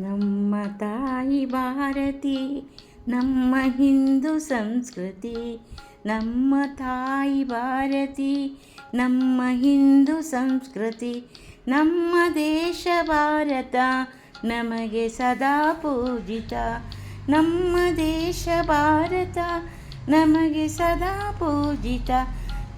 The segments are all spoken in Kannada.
ನಮ್ಮ ತಾಯಿ ಭಾರತಿ, ನಮ್ಮ ಹಿಂದೂ ಸಂಸ್ಕೃತಿ, ನಮ್ಮ ತಾಯಿ ಭಾರತಿ, ನಮ್ಮ ಹಿಂದೂ ಸಂಸ್ಕೃತಿ, ನಮ್ಮ ದೇಶ ಭಾರತ ನಮಗೆ ಸದಾ ಪೂಜಿತ. ನಮ್ಮ ದೇಶ ಭಾರತ ನಮಗೆ ಸದಾ ಪೂಜಿತ.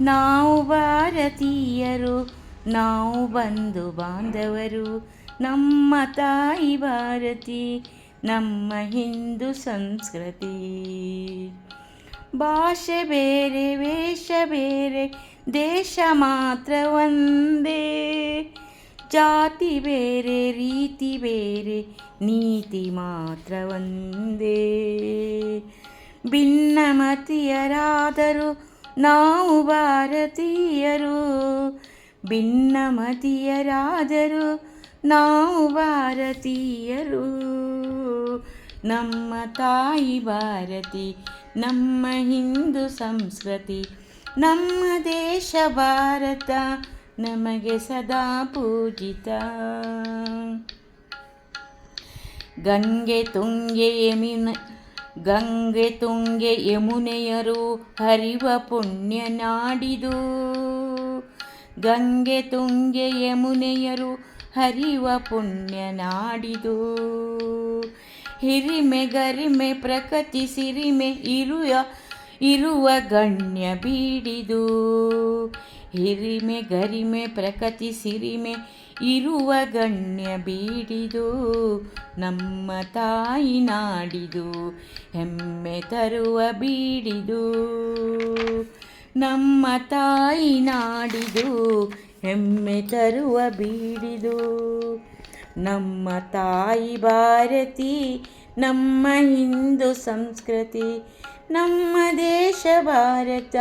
ನಾವು ಭಾರತೀಯರು, ನಾವು ಬಂಧು ಬಾಂಧವರು ನಮ್ಮ ತಾಯಿ ಭಾರತಿ, ನಮ್ಮ ಹಿಂದೂ ಸಂಸ್ಕೃತಿ. ಭಾಷೆ ಬೇರೆ, ವೇಷ ಬೇರೆ, ದೇಶ ಮಾತ್ರ ಒಂದೇ. ಜಾತಿ ಬೇರೆ, ರೀತಿ ಬೇರೆ, ನೀತಿ ಮಾತ್ರ ಒಂದೇ. ಭಿನ್ನಮತೀಯರಾದರೂ ನಾವು ಭಾರತೀಯರು. ಭಿನ್ನಮತೀಯರಾದರೂ ನಾವು ಭಾರತೀಯರು. ನಮ್ಮ ತಾಯಿ ಭಾರತಿ, ನಮ್ಮ ಹಿಂದೂ ಸಂಸ್ಕೃತಿ, ನಮ್ಮ ದೇಶ ಭಾರತ ನಮಗೆ ಸದಾ ಪೂಜಿತ. ಗಂಗೆ ತುಂಗೆ ಯಮಿನ, ಗಂಗೆ ತುಂಗೆ ಯಮುನೆಯರು ಹರಿವ ಪುಣ್ಯ ನಾಡಿದು. ಗಂಗೆ ತುಂಗೆ ಯಮುನೆಯರು ಹರಿವ ಪುಣ್ಯ ನಾಡಿದು. ಹಿರಿಮೆ ಗರಿಮೆ ಪ್ರಕೃತಿ ಸಿರಿಮೆ ಇರುವ ಇರುವ ಗಣ್ಯ ಬೀಡಿದು. ಹಿರಿಮೆ ಗರಿಮೆ ಪ್ರಕೃತಿ ಸಿರಿಮೆ ಇರುವ ಗಣ್ಯ ಬೀಡಿದು. ನಮ್ಮ ತಾಯಿ ನಾಡಿದು, ಹೆಮ್ಮೆ ತರುವ ಬೀಡಿದು. ನಮ್ಮ ತಾಯಿ ನಾಡಿದು ಹೆಮ್ಮೆ ತರುವ ಬೀಡಿದು. ನಮ್ಮ ತಾಯಿ ಭಾರತಿ, ನಮ್ಮ ಹಿಂದೂ ಸಂಸ್ಕೃತಿ, ನಮ್ಮ ದೇಶ ಭಾರತ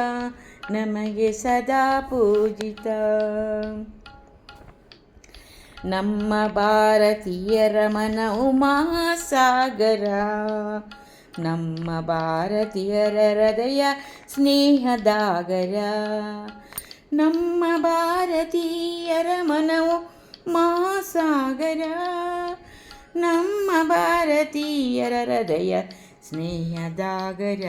ನಮಗೆ ಸದಾ ಪೂಜಿತ. ನಮ್ಮ ಭಾರತೀಯರ ಮನವು ಮಹಾಸಾಗರ, ನಮ್ಮ ಭಾರತೀಯರ ಹೃದಯ ಸ್ನೇಹದಾಗರ. ನಮ್ಮ ಭಾರತೀಯರ ಮನವು ಮಹಾಸಾಗರ. ನಮ್ಮ ಭಾರತೀಯರ ಹೃದಯ ಸ್ನೇಹದಾಗರ.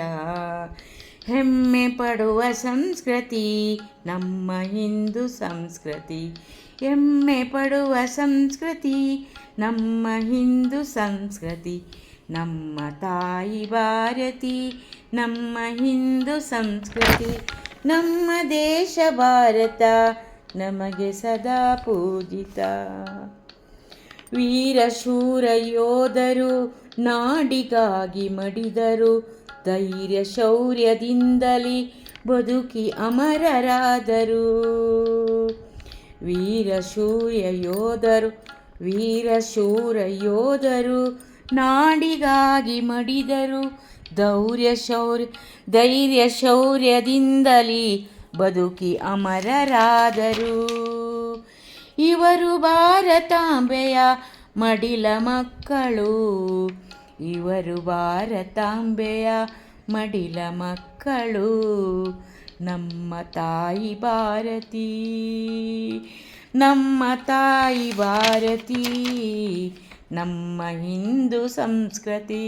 ಹೆಮ್ಮೆ ಪಡುವ ಸಂಸ್ಕೃತಿ ನಮ್ಮ ಹಿಂದೂ ಸಂಸ್ಕೃತಿ. ಹೆಮ್ಮೆ ಪಡುವ ಸಂಸ್ಕೃತಿ ನಮ್ಮ ಹಿಂದೂ ಸಂಸ್ಕೃತಿ. ನಮ್ಮ ತಾಯಿ ಭಾರತಿ, ನಮ್ಮ ಹಿಂದೂ ಸಂಸ್ಕೃತಿ. ನಮ್ಮ ದೇಶ ಭಾರತ ನಮಗೆ ಸದಾ ಪೂಜಿತ. ವೀರ, ಶೂರ ಯೋಧರು ನಾಡಿಗಾಗಿ ಮಡಿದರು. ಧೈರ್ಯ, ಶೌರ್ಯದಿಂದಲೇ ಬದುಕಿ ಅಮರರಾದರು. ವೀರ ಶೂರ್ಯ ಯೋಧರು, ವೀರ, ಶೂರ ಯೋಧರು ನಾಡಿಗಾಗಿ ಮಡಿದರು. ಧೌರ್ಯ ಶೌರ್ಯ, ಧೈರ್ಯ ಶೌರ್ಯದಿಂದಲಿ ಬದುಕಿ ಅಮರರಾದರು. ಇವರು ಭಾರತಾಂಬೆಯ ಮಡಿಲ ಮಕ್ಕಳು. ಇವರು ಭಾರತಾಂಬೆಯ ಮಡಿಲ ಮಕ್ಕಳು. ನಮ್ಮ ತಾಯಿ ಭಾರತಿ, ನಮ್ಮ ತಾಯಿ ಭಾರತಿ, ನಮ್ಮ ಹಿಂದೂ ಸಂಸ್ಕೃತಿ.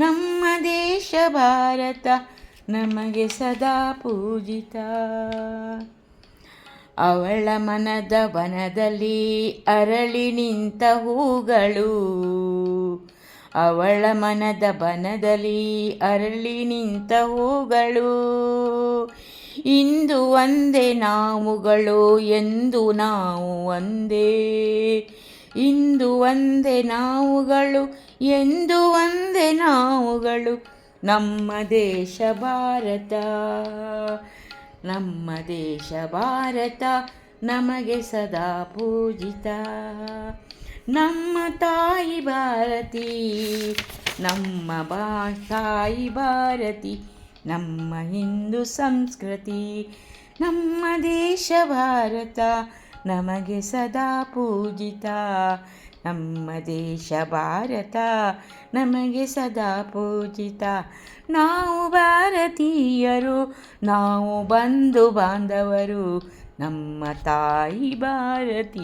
ನಮ್ಮ ದೇಶ ಭಾರತ ನಮಗೆ ಸದಾ ಪೂಜಿತ. ಅವಳ ಮನದ ವನದಲ್ಲಿ ಅರಳಿ ನಿಂತ ಹೂಗಳು, ಅವಳ ಮನದ ಬನದಲ್ಲಿ ಅರಳಿ ನಿಂತ ಹೂಗಳು. ಇಂದು ಒಂದೇ ನಾವುಗಳು, ಎಂದು ನಾವು ಒಂದೇ ಇಂದು ಒಂದೇ ನಾವುಗಳು, ಎಂದು ಒಂದೇ ನಾವುಗಳು. ನಮ್ಮ ದೇಶ ಭಾರತ, ನಮ್ಮ ದೇಶ ಭಾರತ ನಮಗೆ ಸದಾ ಪೂಜಿತ. ನಮ್ಮ ತಾಯಿ ಭಾರತಿ, ನಮ್ಮ ಬಾ ತಾಯಿ ಭಾರತಿ, ನಮ್ಮ ಹಿಂದೂ ಸಂಸ್ಕೃತಿ, ನಮ್ಮ ದೇಶ ಭಾರತ ನಮಗೆ ಸದಾ ಪೂಜಿತ. ನಮ್ಮ ದೇಶ ಭಾರತ ನಮಗೆ ಸದಾ ಪೂಜಿತ. ನಾವು ಭಾರತೀಯರು, ನಾವು ಬಂಧು ಬಾಂಧವರು, ನಮ್ಮ ತಾಯಿ ಭಾರತೀ.